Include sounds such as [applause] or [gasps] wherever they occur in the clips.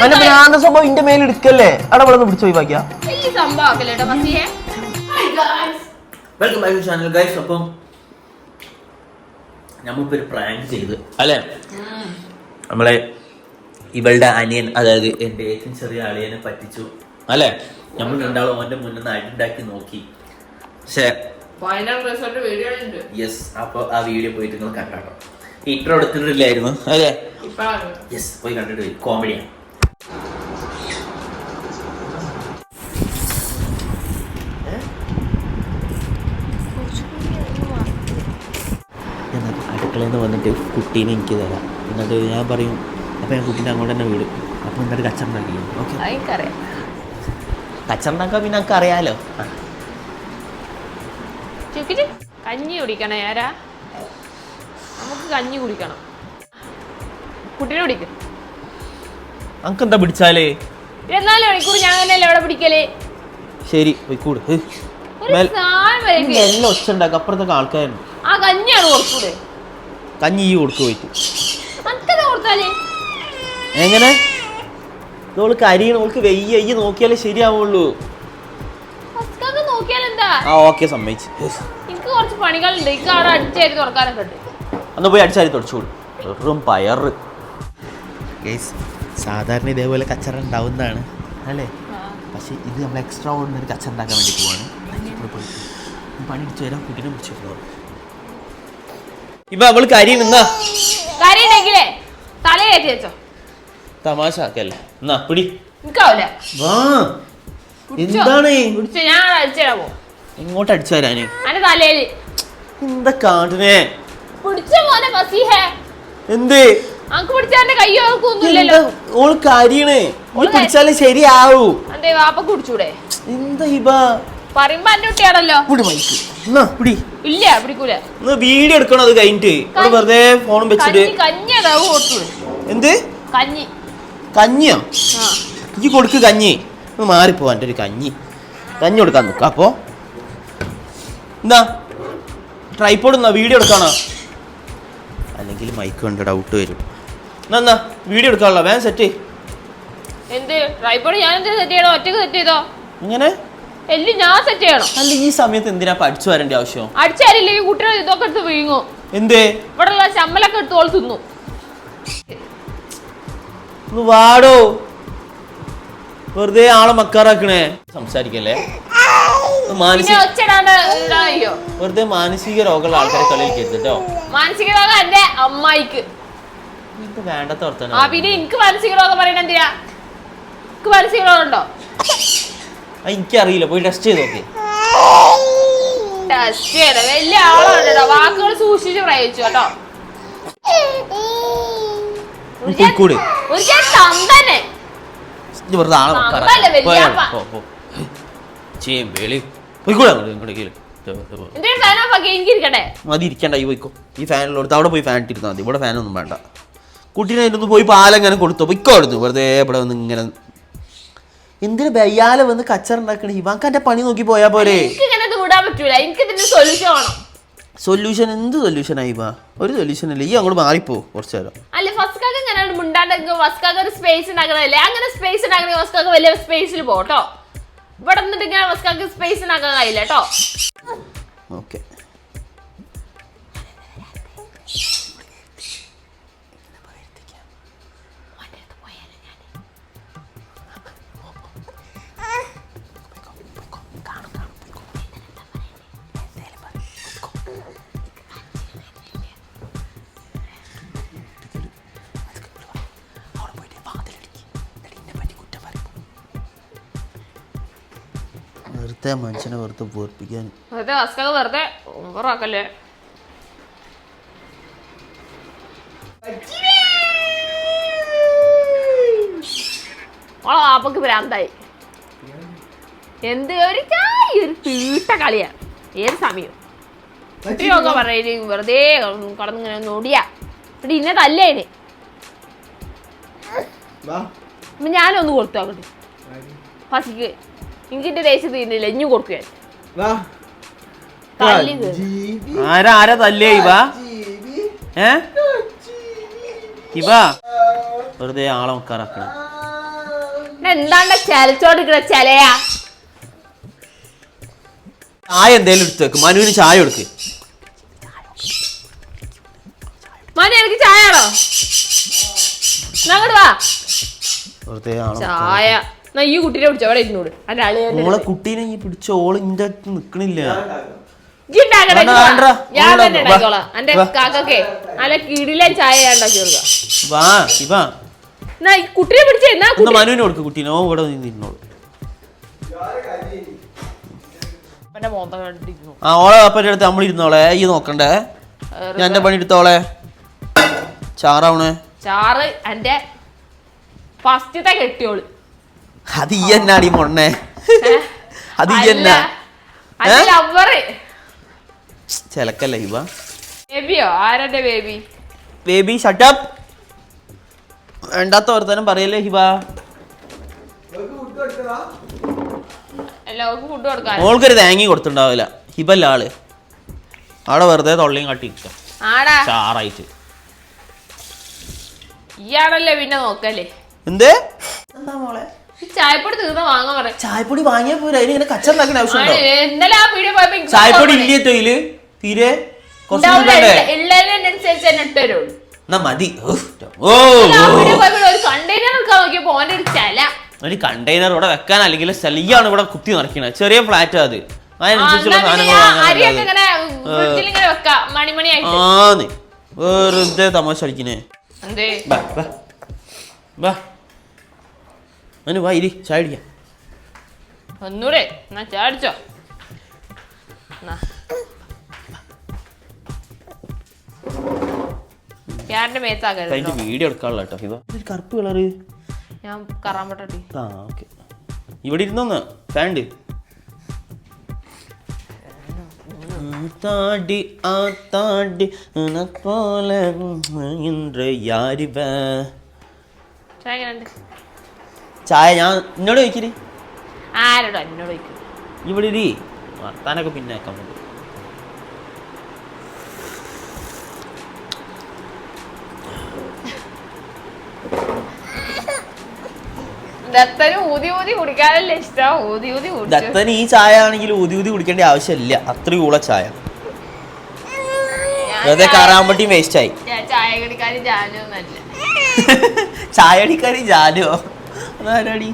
അവന്റെ ഭ്രാന്ത സ്വഭാവം ഇന്റെ മേലെ എടുക്കല്ലേ അവിടെ ഇവിടെ നിന്ന് പിടിച്ചു ഒഴിവാക്കിയ. ഈ സംഭവം ഫസിയെ? Welcome back to channel guys അപ്പം നമ്മൾ ഒരു പ്രാങ്ക് ചെയ്ത് അല്ലേ? നമ്മളെ ഇവളുടെ അനിയൻ അതായത് എന്റെ ഏറ്റവും ചെറിയ അളിയനെ പറ്റിച്ചു. അല്ലേ? നമ്മൾ രണ്ടാളും അവന്റെ മുന്നിൽ നിന്ന് അടിണ്ടാക്കി നോക്കി. പക്ഷേ ഫൈനൽ റിസൾട്ട് വീഡിയോ ഉണ്ട്. യെസ് അപ്പോൾ ആ വീഡിയോ പോയിട്ട് നിങ്ങൾ കണ്ടോ ഇൻട്രോ എടുത്തിട്ടില്ലായിരുന്നു അല്ലേ? യെസ് പോയി കണ്ടിട്ട് കോമഡിയാണ് നിന്ന് വന്നിട്ട് കുട്ടീനെ എനിക്ക് തരാം. എന്നിട്ട് ഞാൻ പറയും അപ്പോൾ ഞാൻ കുട്ടീനെ അങ്ങോട്ട് തന്നെ വിടും. അപ്പോൾ എന്നിട്ട് കച്ചറുണ്ടാക്കി ഓക്കെ. എനിക്കറിയാം കച്ചറുണ്ടാക്കാൻ പിന്നെ നമുക്ക് അറിയാലോ. കഞ്ഞി കുടിക്കണേ ആരാ? നമുക്ക് കഞ്ഞി കുടിക്കണം. കുട്ടീനെ കുടിക്കും. നമുക്ക് എന്താ പിടിച്ചാലേ? ഇരുപത്തിനാല് മണിക്കൂർ ഞാൻ തന്നെയല്ലേ അവിടെ പിടിക്കൽ? ശരി പോയി കൂട് ഒരു സാധനം ഇല്ല. എല്ലാം ഒച്ച അപ്പുറത്തൊക്കെ ആൾക്കാരുണ്ട്. ആ കഞ്ഞിയാണ് കൊടുക്കൂടെ കഞ്ഞി ഈ കൊടുക്ക് പോയിട്ട്. എങ്ങനെ? ഓൾക്ക് കരിയണം ഓൾക്ക് വെയ്യ ഈ നോക്കിയാലേ ശരിയാവുള്ളൂ. ആ ഓക്കെ സമ്മതിച്ചു. എനിക്ക് കുറച്ച് പണികളുണ്ട്. എനിക്ക് അവിടെ അടിച്ചേരി തുറക്കാനൊക്കെ ഉണ്ട്. അന്ന് പോയി അടിച്ചാരി തുടച്ചോളൂ വെറും പയറ്. സാധാരണ ഇതേപോലെ കച്ചറ ഉണ്ടാവുന്നതാണ് അല്ലേ? പക്ഷേ ഇത് നമ്മൾ എക്സ്ട്രാ ഓർഡിനറി കച്ചറ ഉണ്ടാക്കാൻ വേണ്ടി പോവാണ്. പണി അടിച്ചു തരാം കുട്ടീനെ പിടിച്ചു ഇപ്പൊ അവൾ കരി നിന്നാ. കാര്യം ഉണ്ടെങ്കിലേ തലയേറ്റി വെച്ചോ. തമാശ ആക്കല്ലേ. എന്നാ പിടി. വാ. എന്താണ്? ഞാൻ അടിച്ചേരാ പോ ഇങ്ങോട്ട് അടിച്ചു തരാന് അന്റെ തലയിൽ എന്താ കാട്ടിനെ പിടിച്ച മോനെ ഫസീഹേ. എന്ത്? അനക്ക് പിടിച്ചാന്റെ കയ്യോ ഒന്നുമില്ലല്ലോ. ഓൾ കരിയണ്? പിടിച്ചാലേ ശരിയാവൂ. വാപ്പ കുടിച്ചൂടെ? എന്താ ഇബ പറയുമ്പോ എന്റെ കുട്ടിയാണല്ലോ പിടി. മൈക്ക് എന്നാ പിടി ഇല്ല പിടിക്കൂല. ഒന്ന് വീഡിയോ എടുക്കണം അത് കഴിഞ്ഞിട്ട് ഇവിടെ വെറുതെ ഫോണും വെച്ചിട്ട്. കഞ്ഞി കഞ്ഞി അതാവും എന്ത്? കഞ്ഞി. കഞ്ഞിയോ? ഈ കൊടുക്ക് കഞ്ഞി. ഒന്ന് മാറിപ്പോ എന്റെ ഒരു കഞ്ഞി. കഞ്ഞി കൊടുക്കാൻ നിൽക്കാം അപ്പോ. എന്താ? ട്രൈപ്പോഡ് എന്നാ വീഡിയോ എടുക്കാണോ? അല്ലെങ്കിൽ മൈക്ക് കൊണ്ട് ഡൗട്ട് വരും. എന്നാ എന്നാ വീഡിയോ എടുക്കാനുള്ള വേഗം സെറ്റ് എന്ത്? ട്രൈപ്പോഡ് ഞാൻ സെറ്റ് ചെയ്യണോ ഒറ്റയ്ക്ക് സെറ്റ് ചെയ്തോ? ഇങ്ങനെ എല്ലാം ഞാൻ സെറ്റ് ചെയ്യണം. അല്ല ഈ സമയത്ത് എന്തിനാ പഠിച്ചു വരേണ്ട ആവശ്യം? അടിച്ചാരില്ലെങ്കിൽ കുട്ടികൾ ഇതൊക്കെ എടുത്ത് വീങ്ങും എന്തേ? ഇവിടെ ഉള്ള ചമ്മലൊക്കെ എടുത്ത് ഓൾ തിന്നു. ഒന്ന് വാടോ. വെറുതെ ആളെ മക്കാറാക്കണേ. സംസാരിക്കല്ലേ? മാനസിക വെറുതെ മാനസിക രോഗമുള്ള ആൾക്കാരെ കളിയിൽ കേട്ടോ മാനസിക രോഗം എന്റെ അമ്മായിക്ക്. ഇത് വേണ്ടത്ത ആ വർത്തനം പിന്നെ എനിക്ക് മാനസിക രോഗം പറയണ എന്തിനാ? എനിക്ക് മാനസിക രോഗം ഉണ്ടോ? എനിക്കറിയില്ല. പോയി ടെസ്റ്റ് ചെയ്ത് നോക്കി. ടെസ്റ്റ് വലിയ വാക്കുകൾ സൂക്ഷിച്ച് പ്രയോഗിച്ചു കേട്ടോ. കൂടി വെറുതെ ആളെ പോയിക്കൂടെ മതി ഇരിക്കണ്ട. ഈ പോയിക്കോ. ഈ ഫാനിലോടുത്ത് അവിടെ പോയി ഫാൻ ഇട്ടിരുന്നാൽ മതി. ഇവിടെ ഫാനൊന്നും വേണ്ട. കുട്ടീനെ അതിനൊന്ന് പോയി പാലെങ്ങനെ കൊടുത്തു? പൊയ്ക്കോ എടുത്തു വെറുതെ ഇവിടെ വന്ന് ഇങ്ങനെ എന്തിനു വയ്യാല വന്ന് കച്ചറുണ്ടാക്കണേ ഇവാക്ക് എന്റെ പണി നോക്കി പോയാ പോരെ? എനിക്ക് ഇങ്ങനെ ഇത് വിടാൻ പറ്റൂല. എനിക്ക് ഇതിന്റെ സൊല്യൂഷൻ വേണം. സൊല്യൂഷൻ എന്ത് സൊല്യൂഷൻ ആയി വാ ഒരു സൊല്യൂഷൻ അല്ല ഈ അങ്ങോട്ട് മാറിപ്പോ കുറച്ചു നേരം. അല്ല ഫസ്കാക്ക് ഇങ്ങനെ മുണ്ടാണ്ടെങ്കിൽ ഫസ്കാക്ക് ഒരു സ്പേസ് ഉണ്ടാക്കണല്ലേ അങ്ങനെ സ്പേസ് ഉണ്ടാക്കണമെങ്കിൽ ഫസ്കാക്ക് വലിയ സ്പേസിൽ പോട്ടോ ഇവിടെ നിന്നിട്ട് ഇങ്ങനെ ഫസ്കാക്ക് സ്പേസ് ഉണ്ടാക്കാൻ കഴിയില്ല കേട്ടോ ഓക്കെ വെറുതെ മനുഷ്യനെ വെറുതെ പൂർപ്പിക്കാൻ വെറുതെ ഫസ്കാക്ക് വെറുതെ ഓവറാക്കല്ലേ? ഓളെ വാപ്പക്ക് ഭ്രാന്തായി. എന്ത് ഒരു ചായ ഒരു തീട്ട കളിയാ. ഏത് സമയം? കുട്ടിയൊക്കെ പറയും വെറുതെ കടന്നിങ്ങനെ ഓടിയാ ഇവിടെ ഇന്നെ തല്ലേന് ഞാനൊന്ന് കൊടുത്തു അങ്ങോട്ട്. ഫസിക്ക് എനിക്കിന്റെ ദേശം തീരുന്നില്ല ഇഞ്ഞു കൊടുക്കുക. ആരാ ആരാ തല്ലേ ഇവ? ഏ? ഇവ? വെറുതെ ആളെ നോക്കാറാക്കണം എന്താണ്ട ചലച്ചോണ്ടിരിക്കണ ചലയാ? ചായ എന്തേലും എടുത്ത് വെക്ക്. മനുവിന് ചായ കൊടുക്ക്. മനു എനിക്ക് ചായ ആണോ വാ. വെറുതെ ആണോ ചായ. എന്നാ ഈ കുട്ടീനെ പിടിച്ചോ? അവിടെ ഇരുന്നോട്. അല്ല കുട്ടീനെ ഈ പിടിച്ച ഓൾ ഇന്റെ അടുത്ത് നിക്കണില്ല. ഉണ്ടാക്കട്ടെ വേണ്ട, വേണ്ട. ഞാൻ ഓൾ തന്നെ വാ. ഉണ്ടാക്കിക്കോളാം എന്റെ വാ. കാക്കക്കെ നല്ല കിടിലൻ ചായ ഞാൻ ഉണ്ടാക്കി കൊടുക്കാം. വാ ഇവാ എന്നാ ഈ കുട്ടീനെ പിടിച്ചേ എന്നാ എന്നാ കുട്ടി മനുവിന് കൊടുക്ക് കുട്ടീനെ. ഓ ഇവിടെ നിന്നോളൂ എന്റെ മോന്ത കണ്ടിരുന്നു ആ ഓളെ അപ്പന്റെ അടുത്ത് നമ്മൾ ഇരുന്നോളെ. ഈ നോക്കണ്ടേ? ഞാൻ എന്റെ പണി എടുത്തോളെ. ചാറാവണേ. ചാറ് എന്റെ ഫസ്റ്റത്തെ കെട്ടിയോൾ. അത് ഈ എന്നാടി മൊണ്ണേ? അത് ഈ. എന്നാ ചിലക്കല്ലേ ഇവ? ബേബിയോ? ആരുടെ ബേബി? ബേബി ഷട്ടപ്പ് വേണ്ടാത്ത ഓർത്തനം പറയല്ലേ ഹിബ മോൾക്കൊരു തേങ്ങി കൊടുത്തിണ്ടാവില്ല ഹിബല്ല ആൾ. അവിടെ വെറുതെ തൊള്ളിയും കാട്ടി ആടാ. ചാറായിട്ട്. ഇയാളല്ലേ പിന്നെ നോക്കല്ലേ എന്തേ? എന്താ മോളെ? ചായപ്പൊടി തീർന്ന വാങ്ങാൻ പറയാം ചായപ്പൊടി വാങ്ങിയാ പോരാ അതിന് ഇങ്ങനെ കച്ചറ ആവശ്യമുണ്ടോ? ഇന്നലെ ആ വീഡിയോ പോയപ്പോ എനിക്ക് ചായപ്പൊടി. ഇല്ലേ തൊയിൽ തീരെ കുറച്ച് ഉണ്ടാവില്ല, വേണ്ടേ ഇള്ള- ഉള്ളതിനനുസരിച്ച് തന്നെ ഇട്ട് തരുള്ളൂ. എന്നാ മതി. ഓ ആ പോയപ്പോ ഒരു കണ്ടെയ്നർ എടുക്കാൻ നോക്കിയപ്പോ ഓന്റെ ഒരു ചല. ഒരു കണ്ടെയ്നർ ഇവിടെ വെക്കാൻ അല്ലെങ്കിൽ സ്ഥലിയാണ് ഇവിടെ കുത്തി നിറയ്ക്കണത് ചെറിയ ഫ്ലാറ്റ് അത്. അതിനനുസരിച്ചുള്ള സാധനങ്ങൾ വാങ്ങാൻ. ഇങ്ങനെ ഫ്രിഡ്ജിൽ ഇങ്ങനെ വെക്കാം മണിമണിയായിട്ട്. ആന്ന്. വെറുതെ തമാശ അടിക്കണേ എന്തേ? മനു വാ ഇരി ചായ അടിക്കാം ഒന്നൂടെ എന്നാ മേത്താക്കരുത് അതിന്റെ വീഡിയോ എടുക്കാനുള്ള കേട്ടോ ഇവ ഒരു കറുപ്പ് കളറ് ഞാൻ കറാൻ ആ ഓക്കെ ഇവിടെ ഇരുന്നോന്ന് ഫാൻഡ് താടി ആ താടി പോലെ ഇன்று യാരിവ ചായ എങ്ങനെയുണ്ട് ചായ ഞാൻ എന്നോട് ചോദിക്കരി ആരോടോ എന്നോട് ചോദിക്കും ഇവിടെ ഇരി. വർത്താനൊക്കെ പിന്നെ വെക്കാൻ പറ്റും ദത്തന് ഊതി ഊതി കുടിക്കാനല്ലേ ഇഷ്ടം? ഊതി ഊതി കുടിച്ചു. ദത്തന് ഈ ചായ ആണെങ്കിൽ ഊതി ഊതി കുടിക്കേണ്ട ആവശ്യമില്ല. അത്രയും കൂള ചായ. വെറുതെ കറാമ്പട്ടിയും വേസ്റ്റ് ആയി. ഞാൻ ചായ കുടിക്കാനും ജാനൊന്നല്ല [laughs] ചായ അടിക്കാരി ജാനോ. അതാരടി?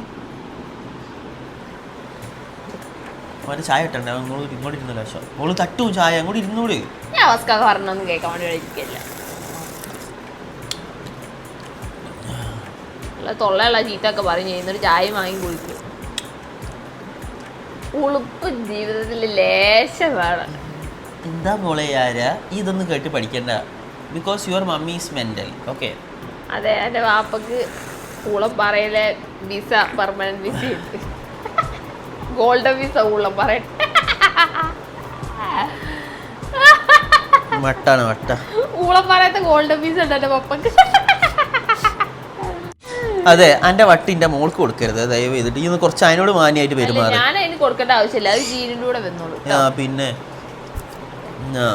അവന്റെ ചായ ഇട്ടണ്ടേ ഇങ്ങോട്ട് ഇരുന്നല്ലോ മോൾ തട്ടും ചായ അങ്ങോട്ട് ഇരുന്നൂടെ. ഞാൻ പറഞ്ഞൊന്നും കേൾക്കാൻ വേണ്ടി ഉള്ള തൊള്ളയുള്ള ചീത്തൊക്കെ പറഞ്ഞു എന്നിട്ട് ചായ വാങ്ങി കുടിക്കും. ഉളുപ്പ് ജീവിതത്തിൽ ലേശം വേണം. എന്താ മോളെ ആരാ? ഇതൊന്നും കേട്ട് പഠിക്കണ്ട. Because your mummy is okay അതെ എന്റെ വാപ്പക്ക് ഉളപ്പാറയിലെ വിസ പെർമനന്റ് വിസ ഉണ്ട് ഗോൾഡൻ വിസ ഉളപ്പാറ വട്ടാണ് വട്ട ഉളപ്പാറയത്തെ ഗോൾഡൻ വിസ ഉണ്ട് എന്റെ പപ്പക്ക്? അതെ എന്റെ വട്ടിന്റെ മോൾക്ക് കൊടുക്കരുത്. ദയവ് ചെയ്തിട്ട് ഇന്ന് കുറച്ച് അതിനോട് മാന്യായിട്ട് പെരുമാറി. ഞാൻ അതിന് കൊടുക്കേണ്ട ആവശ്യമില്ല. അത് ജീനിന്റെ കൂടെ വന്നോളൂ ആ പിന്നെ? ആ.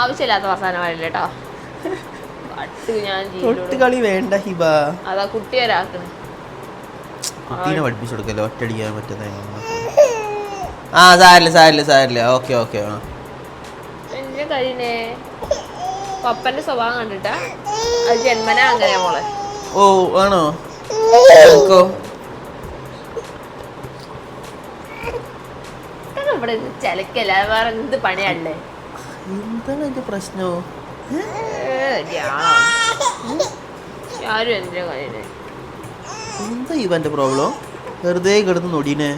ആവശ്യമില്ലാത്ത വർത്താനമായില്ല കേട്ടോ പട്ട് ഞാൻ ജീനിന്റെ കളി വേണ്ട ഹിബ. അതാ കുട്ടി ഒരാക്കണ്. കുട്ടീനെ പഠിപ്പിച്ചു കൊടുക്കല്ലോ? ഒറ്റടിക്കാൻ പറ്റുന്ന ആ സാരില്ല സാരില്ല സാരില്ല. ഓക്കെ ഓക്കെ ആ. എന്നെ കഴിയണേ പപ്പന്റെ സ്വഭാവം കണ്ടിട്ടാ? അത് ജന്മന അങ്ങനെയാ മോളെ. ഓ ആണോ? നോക്കോ. ഇവിടെ ചിലക്കല്ല? വേറെ എന്ത് പണിയല്ലേ എന്താണ് എന്റെ പ്രശ്നോ? ആരും എന്തിനാ എന്താ ഇവന്റെ പ്രോബ്ലം വെറുതെ കിടന്ന് നൊടീനെ.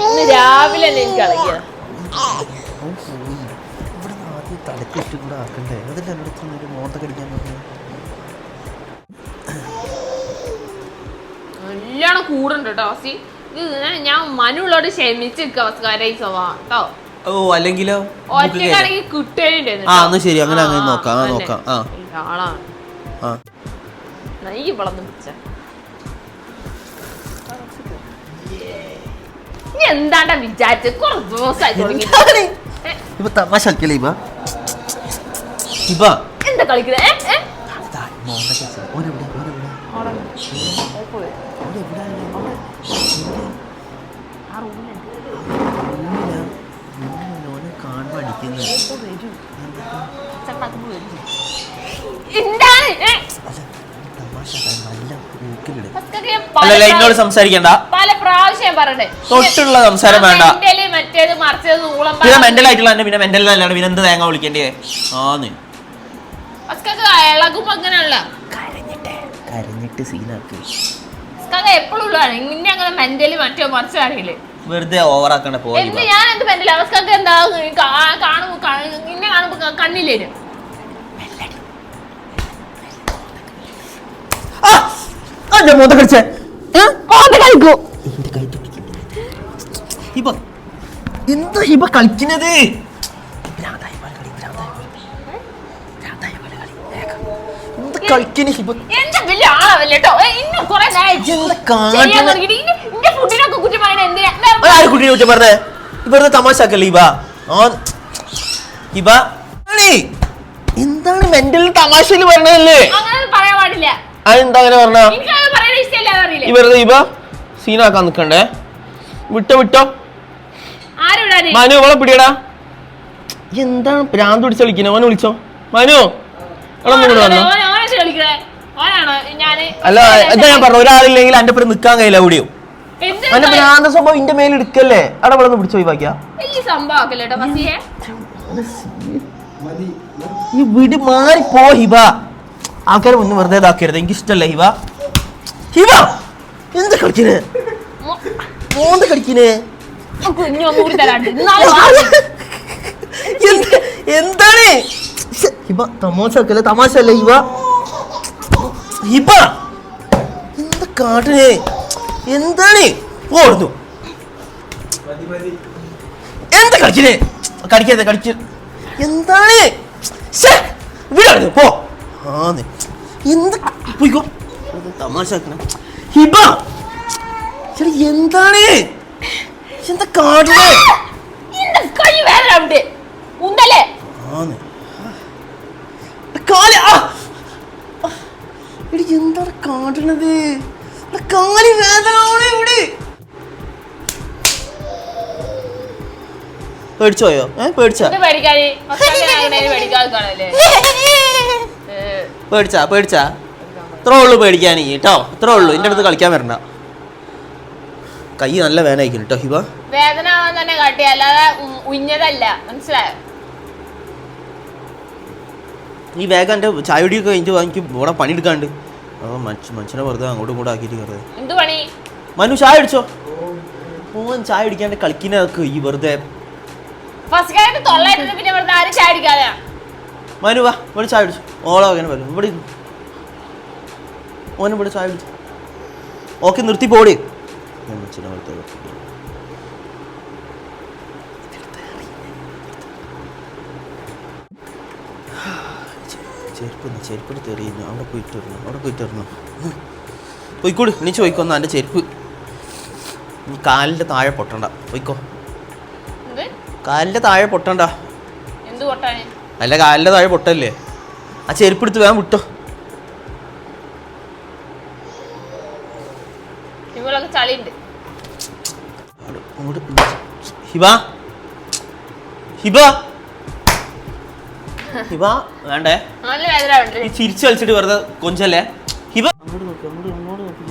ഇന്ന് രാവിലെ തന്നെ എനിക്ക് കളിക്കുക ഇവിടെ ആദ്യം തലക്കെട്ടും കൂടെ ആക്കണ്ടേ? അതല്ല എന്റെ ഒരു മോന്ത കടിക്കാൻ പറഞ്ഞു? കേട്ടോ ഇത് ഞാൻ- മനുള്ളോട് ക്ഷമിച്ച് നിൽക്കുക ഈ സ്വഭാവം? കേട്ടോ ഓ അല്ലെങ്കിലോ? ആ, എന്നാ ശരി, അങ്ങനെ അങ്ങനെ നോക്കാം, ആ, നോക്കാം, ആ. ആ. എന്താണ്ടാ വിചാരിച്ചത് കുറച്ച് ദിവസമായി തുടങ്ങി? ഇപ്പൊ തമാശ കളിക്കല്ലേ ഇവ? ഇവ? എന്താ കളിക്കുന്നത് ഏ? ഏ? എന്നോട് ലൈനോട് സംസാരിക്കണ്ട പല പ്രാവശ്യം പറയണ്ടേ തൊട്ടുള്ള സംസാരം വേണ്ട. മറ്റേത് മറിച്ചത് പിന്നെ മെന്റൽ ആയിട്ടുള്ള പിന്നെ മെന്റൽ അല്ലാണ്ട് പിന്നെ എന്ത് തേങ്ങ വിളിക്കേണ്ടേ? ആന്ന്. ഇളകുമ്പോ അങ്ങനെയല്ല കരഞ്ഞിട്ടേ കരഞ്ഞിട്ട് സീനാക്കി. എപ്പോഴും ഉള്ളതാണ്. ഇങ്ങനെ അങ്ങനെ മെന്റലി മറ്റോ മറിച്ചോ അറിയില്ലേ? വെറുതെ ഓവറാക്കണ്ട പോയി എന്ത് ഞാൻ എന്ത് മെന്റലി അവസ്ഥ എന്താ? ഹിബ എന്താ ഹിബ കളിക്കുന്നത് കളിക്കണ് ഹിബ എന്റെ വലിയ ആളാവല്ലേ കേട്ടോ ഇന്നും കൊറേ ഇന്റെ ഫുഡിനൊക്കെ കുറ്റം പറയണ എന്തിനാ? കുട്ടിയെ കുറ്റം പറഞ്ഞേ? വെറുതെ തമാശക്കല്ലേ ഹിബ ആ ഹിബ എന്താണ് മെന്റൽ തമാശയിൽ പറഞ്ഞതല്ലേ? അങ്ങനെ പറയാൻ പാടില്ല. അതെന്താ അങ്ങനെ പറഞ്ഞ? എനിക്കത് പറയണ ഇഷ്ടമല്ല ഈ അറിയില്ലേ. വെറുതെ ഹിബ സീനാക്കാൻ നിക്കണ്ടേ? വിട്ടോ വിട്ടോ. ആരും മനു ഇവളെ പിടിയടാ. എന്താണ് പ്രാന്ത് പിടിച്ച് കളിക്കുന്നത് ഓനെ വിളിച്ചോ. മനു ഇവളൊന്നും കൂടെ വന്നോ? കളിക്കണേ. ഓനാണോ? ഞാൻ അല്ല എന്താ ഞാൻ പറഞ്ഞു ഒരാളില്ലെങ്കിൽ എന്റെ പേര് നിക്കാൻ കഴിയില്ല എവിടെയോ എന്ത് അവന്റെ ഭ്രാന്ത സ്വഭാവം ഇന്റെ മേൽ എടുക്കല്ലേ അവിടെ ഇവിടെ പിടിച്ച് ഒഴിവാക്കിയ. വലിയ സംഭവം ആക്കല്ലേ ഫസിയെ ഈ വീട് മാറി പോ ഹിബ. ആൾക്കാരെ മുന്നേ വെറുതെ ഇതാക്കരുത്. എനിക്ക് ഇഷ്ടല്ല ഹിബ. ഹിബ! എന്ത് കളിക്കണേ? മോന്ത കളിക്കണേ? എന്താണ് ഹിബ തമാശ ആക്കല്ലേ തമാശ അല്ലേ ഹിബ ഹിബ? എന്താ കാട്ടണേ എന്താണ്? ഓടുന്നു. എന്താ കളിക്കണേ? കളിക്കരുത് കടിക്ക എന്താണ്? ഇവിടെ പോ. ആന്ന്. എന്ത് പോയിക്കോ? തമാശ ഹിബ. ചേട്ടാ എന്താണ്? എന്താ കാട്ടണേ എന്റെ കൈ വേദന ഉണ്ടല്ലേ? ആന്ന്. കാൽ ആ! ആ! എടി എന്താണ് കാട്ടണത് കാലി വേദന ഇവിടെ. പേടിച്ചാ? പേടിക്കാതെ കാണല്ലേ പേടിച്ചാ പേടിച്ചാ? ഇത്ര ഉള്ളു പേടിക്കാൻ കേട്ടോ? ഇത്ര ഉള്ളു. എന്റെ അടുത്ത് കളിക്കാൻ വരണ്ട. കൈ നല്ല വേദനയായിരിക്കും കേട്ടോ ഹിബ. വേദന തന്നെ കാട്ടി അല്ലാതെ ഉഞ്ഞതല്ല. മനസ്സിലായോ? ഈ വേഗം എന്റെ ചായ കുടിയൊക്കെ കഴിഞ്ഞ് എനിക്ക് ഇവിടെ പണിയെടുക്കാണ്ട് എടുക്കാണ്ട് മനുഷ്യ മനുഷ്യനെ വെറുതെ അങ്ങോട്ടും ഇങ്ങോട്ടും ആക്കിയിട്ട് എന്ത് പണി? മനു ചായ അടിച്ചോ മോൻ ചായ അടിക്കാണ്ട് കളിക്കുന്ന ഈ വെറുതെ ഫസ്റ്റ് മനു വാ വരും നിർത്തി പോടി. ഞാൻ ചെരുപ്പെടുത്ത് എറിയുന്നു. അവിടെ പോയിട്ട് അവിടെ പോയിട്ട് വരണം. പോയിക്കോട്. എണീച്ച് പോയിക്കോന്ന് എന്റെ ചെരുപ്പ്. നീ കാലിന്റെ താഴെ പൊട്ടണ്ട. പോയിക്കോ. കാലിന്റെ താഴെ പൊട്ടണ്ട. എന്ത് കൊട്ടാന് അല്ല കാലിന്റെ താഴെ പൊട്ടല്ലേ? ആ ചെരുപ്പ് എടുത്ത് വേഗം വിട്ടോ. ഇവളൊക്കെ ചളിയുണ്ട്. ഹിബ. ഹിബ. ഹിബ വേണ്ടേ? നല്ല വേദന ഉണ്ട് ഈ ചിരിച്ചു കളിച്ചിട്ട് വെറുതെ കൊഞ്ചല്ലേ? ഹിബ. അങ്ങോട്ട് നോക്ക് അങ്ങോട്ട് അങ്ങോട്ട് നോക്ക്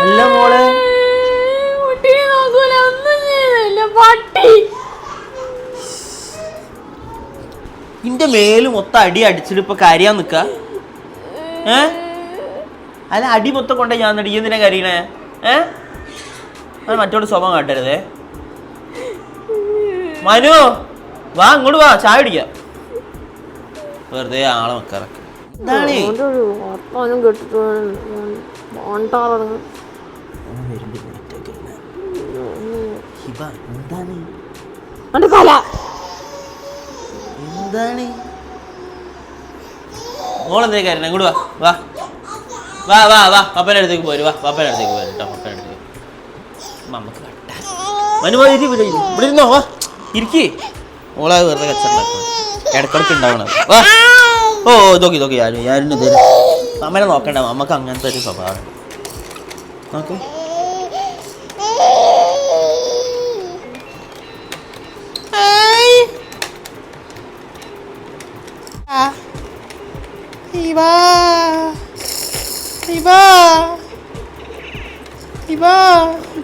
അല്ല മോളെ. കുട്ടിയെ നോക്കൂല ഒന്നും ചെയ്തില്ല പട്ടി ഇന്റെ മേൽ മൊത്തം അടി അടിച്ചിട്ട് ഇപ്പൊ കരയാൻ നിക്ക? ഏ? അല്ല അടി മൊത്തം കൊണ്ടേ ഞാൻ നടി എന്തിനാ കരയണേ? ഏ? അത് മറ്റോട് സ്വഭാവം കാട്ടരുതേ. മനു വാ ഇങ്ങോട്ട് വാ ചായ കുടിക്കാം. വെറുതെ ആളെ വെക്കാറൊക്കെ. കേട്ടിട്ട് ഹിബ എന്താണ്? മോളെന്തേ കാര്യം ഇങ്ങോട്ട് വാ വാ. വാ വാ വാ. പപ്പന്റെ അടുത്തേക്ക് പോര് വാ. പപ്പന്റെ അടുത്തേക്ക് പോര് കേട്ടോ പപ്പന്റെ അടുത്തേക്ക് നമുക്ക് കട്ടാ മനു പോയി ഇരി ഇവിടെ. ഇവിടെ ഇരുന്നോ വാ. ഇരിക്കി. ഓളെ വെറുതെ കച്ചറുണ്ടാക്കണം ഇടക്കിടക്ക് ഉണ്ടാവണം. വാ. ഓ നോക്കി നോക്കി ആരും ആരും ഇത് അമ്മനെ നോക്കണ്ട അമ്മയ്ക്ക് അങ്ങനത്തെ ഒരു സ്വഭാവം. നോക്ക്.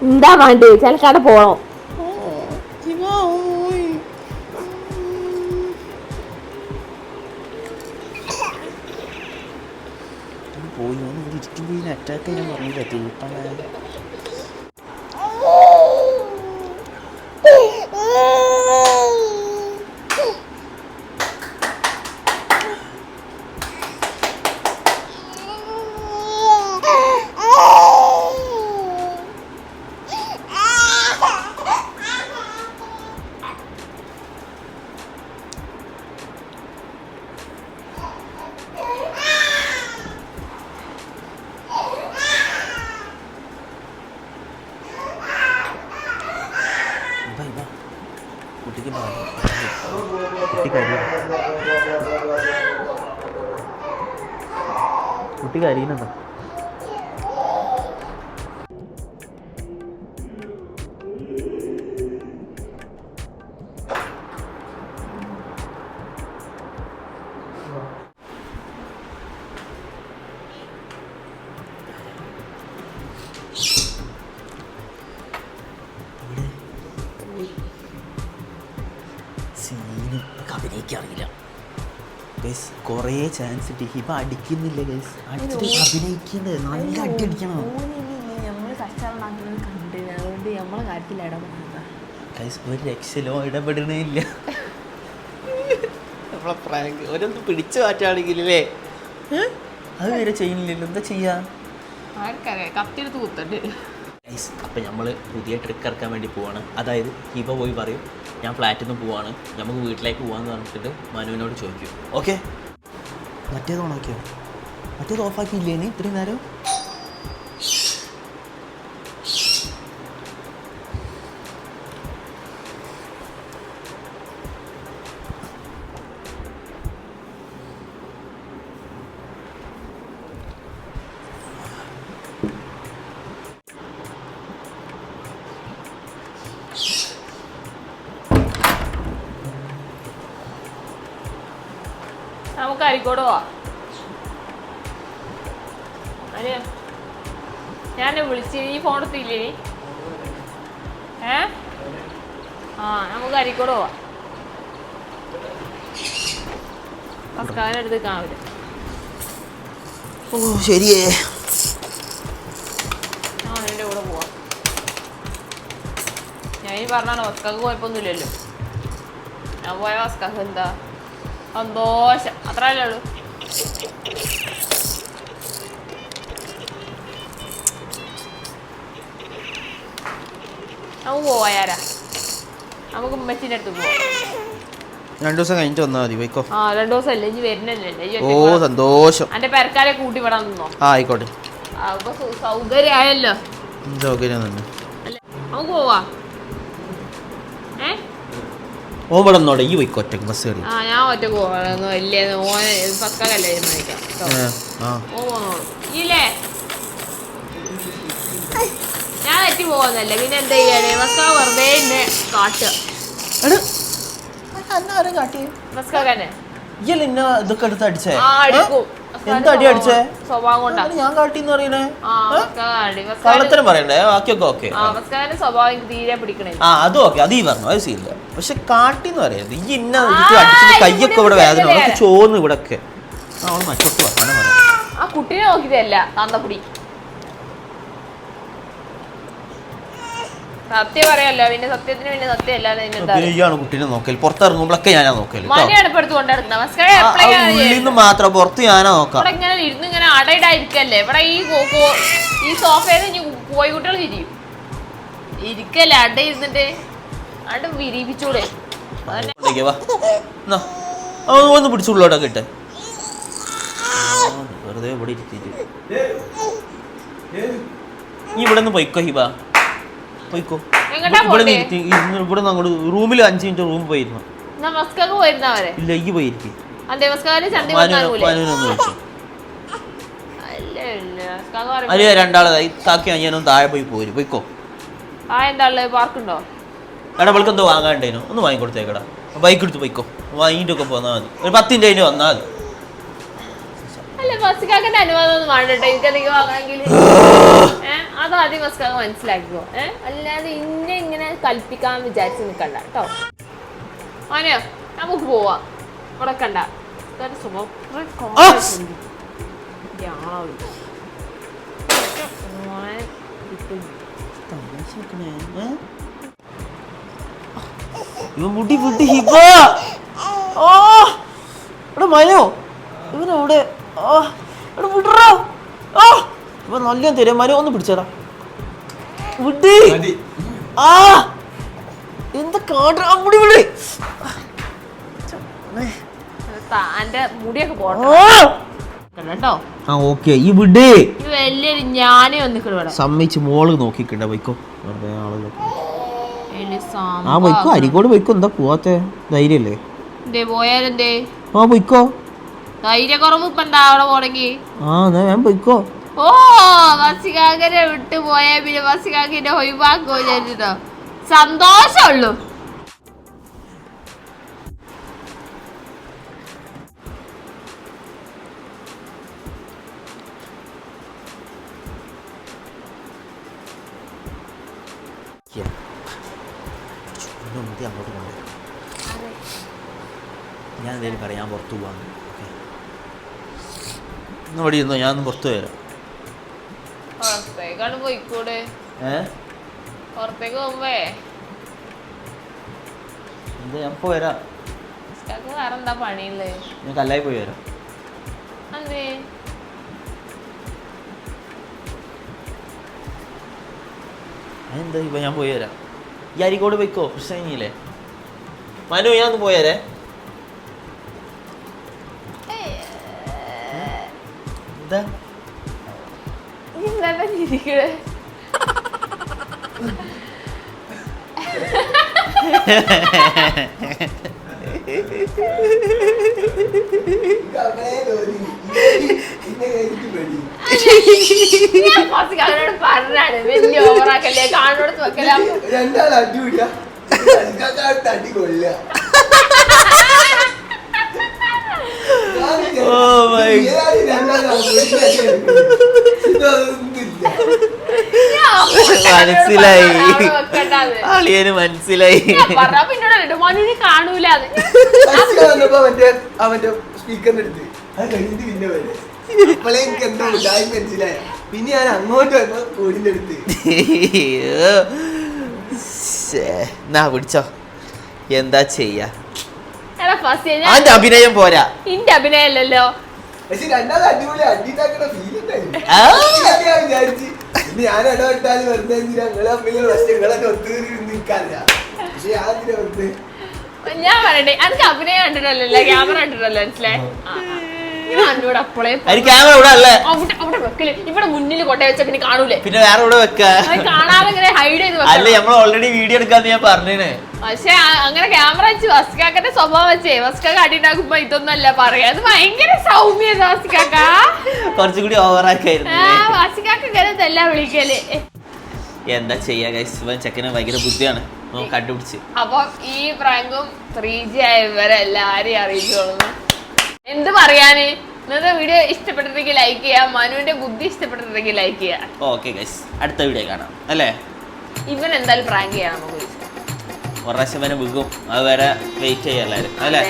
എന്താ വേണ്ടി ചിലക്കാടെ പോണോ? അഭിനയിക്കാൻ ഗൈസ് കുറേ ചാൻസ് കിട്ടി ഹിബ അടിക്കുന്നില്ല ഗൈസ് അടിച്ചിട്ട് അഭിനയിക്കുന്നത് നല്ല അടി അടിക്കണം ഗൈസ് ഒരു രക്ഷയിലോ ഇടപെടണേ ഇല്ല നമ്മളെ പ്രാങ്ക് ഒരൊന്ന് പിടിച്ചു മാറ്റാണെങ്കിലേ അത് വരെ ചെയ്യുന്നില്ലല്ലോ. എന്താ ചെയ്യാ? കത്തിയെടുത്ത് കുത്തണ്ട്? അപ്പം നമ്മൾ പുതിയ ട്രിക്ക് ഇറക്കാൻ വേണ്ടി പോവാണ്. അതായത് ഹിബ പോയി പറയും ഞാൻ ഫ്ലാറ്റിൽ നിന്ന് പോവാണ്. നമുക്ക് വീട്ടിലേക്ക് പോകാന്ന് പറഞ്ഞിട്ട് മനുവിനോട് ചോദിക്കും. ഓക്കെ മറ്റേത് ഓണാക്കിയോ? മറ്റേത് ഓഫാക്കിയില്ലേ ഇത്രയും നേരം? നമുക്ക് അരിക്കോട് പോവാം. ഞാൻ വിളിച്ച്. ഈ ഫോൺ എടുത്തില്ലേ? ഏ? ആ നമുക്ക് അരിക്കോട് പോവാം. മസ്കാരടുത്ത് കാവില്ല ഓ ശരിയേ. ഞാൻ എന്റെ കൂടെ പോവാം. ഞാൻ ഈ പറഞ്ഞാണ് വസ്കാക്ക് കുഴപ്പമൊന്നുമില്ലല്ലോ. ഞാൻ പോയ വസ്കാക്ക് എന്താ? സന്തോഷം. അത്രല്ലേ ഉള്ളൂ. നമുക്ക് പോയാരാ നമുക്ക് ഉമ്മച്ചിന്റെ അടുത്ത് പോവാം. രണ്ടു ദിവസം കഴിഞ്ഞിട്ട് വന്നാൽ മതി പോയിക്കോ. ആ രണ്ടു ദിവസം അല്ലേ ഇനി വരുന്നല്ലേ ഓ സന്തോഷം. അന്റെ പെരക്കാരെ കൂട്ടി വിടാൻ നിന്നോ? ആ ആയിക്കോട്ടെ. അപ്പൊ സൗകര്യമായല്ലോ. സൗകര്യം തന്നെ നമുക്ക് പോവാ. ഏ? ഓ ഇവിടെ നിന്നോടെ ഈ പോയിക്കോ ഒറ്റയ്ക്ക് ബസ് കയറി ആ ഞാൻ വലിയ ഓനെ ഓ പോന്നോളൂ ഇല്ലേ? ഞാൻ തെറ്റി പോകുന്നല്ലേ പിന്നെ എന്താ ചെയ്യാനേ മസ്ക വെറുതെ എന്നെ കാട്ടുക മസ്കാക്കന്നെ ഇയ്യല്ല ഇന്ന ഇതൊക്കെ എടുത്ത് അടിച്ചേ? ആ അടിക്കും എന്താ അടി അടിച്ചേ? സ്വഭാവം കൊണ്ടാ. ഞാൻ കാട്ടിന്ന് പറയണേ? കള്ളത്തരം പറയണ്ടേ? ബാക്കിയൊക്കെ ഓക്കെ. സ്വഭാവം തീരെ പിടിക്കണേ ആ അതും ഓക്കെ. അത് ഈ പറഞ്ഞു അത് സീനില്ല പക്ഷെ കാട്ടിന്ന് പറയരുത്. ഈ ഇന്ന അടിച്ചിട്ട് ഇവിടെ കയ്യൊക്കെ ഇവിടെ വേദന അവൾക്ക് ഇവിടെ ഒക്കെ അവൾ മറ്റൊട്ട് വർത്തമാനം പറയാം ആ കുട്ടീനെ നോക്കിയതല്ല തന്തക്കുടി. സത്യം പിന്നെ സത്യത്തിന് കുട്ടീനെ നോക്കൽ പുറത്തിറങ്ങുമ്പോഴൊക്കെ ഞാനാ നോക്കൽ കേട്ടോ മണിയാണ് ഇപ്പൊ എടുത്ത് മാത്രം പുറത്ത് ഞാനാ നോക്കാം. ഇങ്ങനെ ഇരുന്ന് ഇങ്ങനെ അടയിടായിരിക്കല്ലേ ഇവിടെ ഈ ഈ സോഫയിൽ കോഴിക്കുട്ടികൾ തിരിയും ഇരിക്കല്ലേ അട ഇരുന്നിട്ട് അട വിരിപ്പിച്ചൂടെ ഒന്ന് പിടിച്ചുള്ളോട്ടൊക്കെ ഇട്ടെ വെറുതെ ഇവിടെ ഇരുത്തിയിട്ട് ഇവിടെ നിന്ന് പോയിക്കോ ഹിബ. പോയിക്കോ. ഇവിടെ പോണ്ടേ? ഇരുന്ന് ഇവിടെ അങ്ങോട്ട് റൂമിൽ അഞ്ച് മിനിറ്റ് റൂമിൽ പോയിരുന്നു. ഇല്ല ഈ പോയിരിക്കും. അല്ല രണ്ടാളതായി. താക്കി ഞാനൊന്ന് താഴെ പോയി പോരും. പോയിക്കോ. പാർക്കുണ്ടോ? എടാ അവൾക്ക് എന്തോ വാങ്ങാണ്ടേനു ഒന്ന് വാങ്ങിക്കൊടുത്തേക്കടാ. ബൈക്ക് എടുത്ത് പോയിക്കോ. വാങ്ങിയിട്ടൊക്കെ പോന്നാ മതി. ഒരു പത്തിന്റെ അതിന് വന്നാൽ മതി. അല്ല മസ്കാക്കിന്റെ അനുവാദം ഒന്നും വേണ്ടട്ടോ എനിക്ക് അധികം വാങ്ങണമെങ്കിൽ. [gasps] ഏഹ് അത് ആദ്യം മസ്കാക്ക് മനസ്സിലാക്കിക്കോ. ഏഹ് അല്ലാതെ ഇന്നെ ഇങ്ങനെ കൽപ്പിക്കാൻ വിചാരിച്ച് നിൽക്കണ്ട കേട്ടോ. ആനയോ നമുക്ക് പോവാം. ഇവിടെ കണ്ട. ഇതൊരു സുഖം കുറെ ആ! കോൺഗ്രസ് ഉണ്ട്. ഈ ആളാവ്. മോനെ കിട്ടും. ഇവ മുടി വിട്ട് ഹിബ! ഓ! ഇവിടെ മനോ ഇവനവിടെ ആ ഇവിടെ വിടറാ. ഓ ഇവ നല്ല തിരമാരി ഒന്ന് പിടിച്ചടാ. വിട്. ആ എന്താ കാട്ടാ മുടി വിട്. ഇതാ താന്റെ മുടിയൊക്കെ പോട്ടോ. ആ. ഓക്കെ. ഈ വിട്. വലിയൊരു ഞാനേ വന്നിക്കണ ഇവിടെ. സമ്മതിച്ച് മോൾ നോക്കിക്കണ്ട വൈക്കോ വെറുതെ ആ വൈക്കോ അരിക്കോട് വൈക്കോ എന്താ പോവാത്തെ? ധൈര്യല്ലേ? പോയാലെന്തേ? ആ വൈക്കോ ധൈര്യക്കുറവ് ഇപ്പൊ എന്താ അവിടെ പോണെങ്കി? ആ എന്നാ ഞാൻ വൈക്കോ ഓ വിട്ട് പോയാ പിന്നെ ബസ്സിക്കാക്കിന്റെ ഒഴിവാക്കോ വിചാരിച്ചിട്ടോ. സന്തോഷമുള്ളൂ ഇവിടെ ഇരുന്നോ? ഞാൻ പുറത്തു വരാം. പുറത്തേക്കാണ് പോയിക്കൂടെ. ഏ? പുറത്തേക്ക് പോകുമ്പേ എന്താ? ഞാൻ ഇപ്പോൾ വരാം. ബസ്സിക്കാക്ക് വേറെ എന്താ പണിയുള്ളത് ഞാൻ കല്ലായി പോയി വരാം. അതെ. അതെന്താ? ഇപ്പൊ ഞാൻ പോയി വരാം. ഈ അരിക്കോട് പോയിക്കോ? പ്രശ്നമില്ലേ മനു ഞാൻ ഒന്ന് പോയാരേ എന്താ? ചിരിക്കണേ? ഞാൻ ബസ്സിക്കാരനോട് പറഞ്ഞാണ്. വലിയ ഓവറാക്കല്ലേ കാണോട് വെക്കലാ രണ്ടാൾ അടിപൊളിയാ. തടി കൊള്ള Oh my [laughs] മനസ്സിലായി. അളിയന് മനസ്സിലായി. കാണൂല. മറ്റേ ആ സ്പീക്കറിന്റെ അടുത്ത് അത് കഴിഞ്ഞിട്ട് പിന്നെ വരെ. അപ്പോഴേ എനിക്ക് എന്തോ ഉണ്ടായി മനസ്സിലായ. പിന്നെ ഞാൻ അങ്ങോട്ട് വന്നോ അടുത്ത്. എന്നാ പിടിച്ചോ എന്താ ചെയ്യാ? എടാ ഫസ്റ്റ് ഞാൻ അഭിനയം പോരാ. ഇന്റെ അഭിനയല്ലല്ലോ പക്ഷെ രണ്ടാമത് അടിപൊളി അടിണ്ടാക്കണ ഫീൽ ഉണ്ടായിരുന്നു ആ. ഞാൻ വിചാരിച്ച്. ഇനി ഞാൻ ഇടപെട്ടാൽ വെറുതെ എന്തിനാ നിങ്ങളെ തമ്മിലുള്ള പക്ഷെ നിങ്ങളൊക്കെ ഒത്തുകറി പക്ഷെ ഞാൻ എന്തിനാ വെറുതെ? ഞാൻ പറയട്ടെ അനക്ക് അഭിനയം കണ്ടിട്ടല്ലോ ക്യാമറ കണ്ടിട്ടല്ലോ മനസ്സിലായി? ആ, അതിന് ക്യാമറ ഇവിടെ അല്ലേ? അവിടെ അവിടെ വെക്കൽ. ഇവിടെ മുന്നിൽ കൊണ്ടേ വെച്ച പിന്നെ കാണൂലേ? പിന്നെ വേറെ ഇവിടെ വെക്ക. കാണാതെ ഇങ്ങനെ ഹൈഡ് ചെയ്ത് അല്ല നമ്മൾ ഓൾറെഡി വീഡിയോ എടുക്കാന്ന് ഞാൻ പക്ഷെ അങ്ങനെ ക്യാമറ വെച്ച് വസ്കാക്കന്റെ സ്വഭാവം വെച്ചേ. വസ്കാക്ക പറയാ. അത് ഭയങ്കര സൗമ്യത വസ്കാക്ക. കുറച്ചും കൂടി ഓവറാക്കായിരുന്നു ആ വസ്കാക്ക ഇങ്ങനെ എല്ലാം വിളിക്കൽ. എന്താ ചെയ്യാ ഗൈസ് ചെക്കന് ഭയങ്കര ബുദ്ധിയാണ്. കണ്ടുപിടിച്ച്. അപ്പൊ ഈ പ്രാങ്കും ത്രീ ജി ആയവരെ എല്ലാരെയും അറിയിച്ചോളുന്നു എന്ത് പറയാന്? ഇന്നത്തെ വീഡിയോ ഇഷ്ടപ്പെട്ടിട്ടുണ്ടെങ്കിൽ ലൈക്ക് ചെയ്യാം. മനുവിന്റെ ബുദ്ധി ഇഷ്ടപ്പെട്ടിട്ടുണ്ടെങ്കിൽ ലൈക്ക് ചെയ്യാം. ഓക്കെ ഗൈസ് അടുത്ത വീഡിയോ കാണാം. അല്ലേ? ഇവൻ എന്തായാലും പ്രാങ്ക് ചെയ്യാം നമുക്ക് പ്രാവശ്യം വരെ വിൽക്കും അത് വരെ വെയിറ്റ് ചെയ്യാം എല്ലാവരും. അല്ലേ.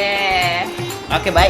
Okay bye